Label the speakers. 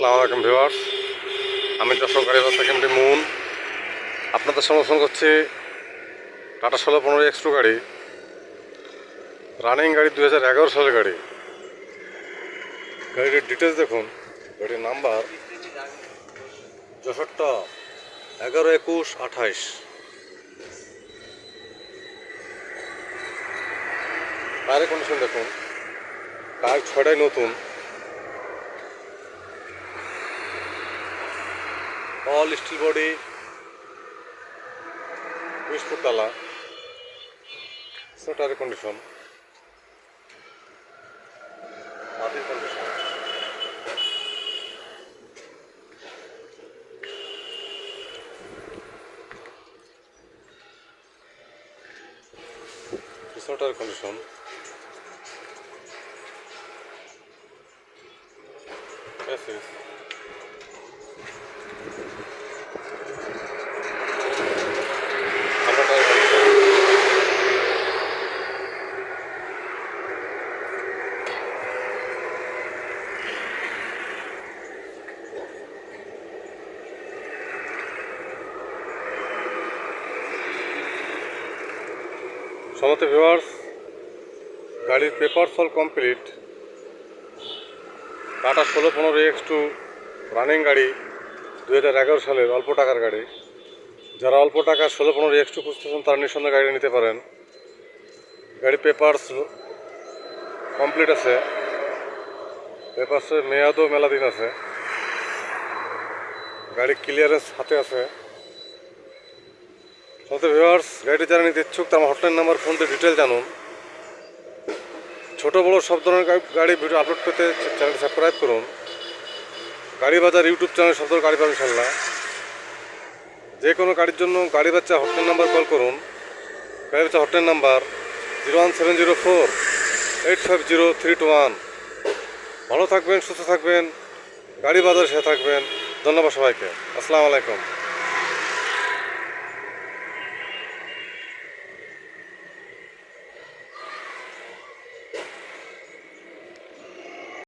Speaker 1: আসসালামু আলাইকুম ভিউয়ার্স। আমি গাড়ি বাসা কেমটি মুন। আপনাদের সমর্থন করছি টাটা ষোলো পনেরো এক্সট্রো গাড়ি। রানিং গাড়ি দু হাজার এগারো সালের গাড়ি। গাড়ির ডিটেলস দেখুন। গাড়ির নাম্বার যশোরটা এগারো একুশ আঠাইশ। টায়ারের কন্ডিশন দেখুন। টায়ার ছয়টাই নতুন। অল স্টিল বডি ডালা টায়ারের কন্ডিশন মাটির কন্ডিশন টায়ারের কন্ডিশন Gracias. আমরা টায়ার কন্ডিশন সমস্ত ভিউয়ার্স, গাড়ির পেপারস অল কমপ্লিট টাটা ষোলো পনেরো এক্স টু রানিং গাড়ি দু হাজার এগারো সালের অল্প টাকার গাড়ি। যারা অল্প টাকা ষোলো পনেরো এক্স টু খুঁজতেছেন, তারা নিঃসন্দেহে গাড়ি নিতে পারেন। গাড়ি পেপারস কমপ্লিট আছে। পেপারসের মেয়াদও মেলা দিন আছে। গাড়ি ক্লিয়ারেন্স হাতে আছে। সাথে ভিউয়ার্স গাড়িটি যারা নিতে ইচ্ছুক, তার হটলাইন নাম্বার ফোন দিয়ে ডিটেল জানুন। ছোট বড় সব ধরনের গাড়ি ভিডিও আপলোড পেতে চ্যানেল সাবস্ক্রাইব করুন। গাড়ি বাজার ইউটিউব চ্যানেল সব ধরনের গাড়ি পাবেন যে কোনো গাড়ির জন্য গাড়ি বাচ্চা হটলাইন নাম্বার কল করুন। গাড়ি বাচ্চা hotline number zero one seven zero four eight five zero three two one ভালো থাকবেন, সুস্থ থাকবেন। গাড়ি বাজার সাথে থাকবেন। ধন্যবাদ সবাইকে। আসসালামু আলাইকুম।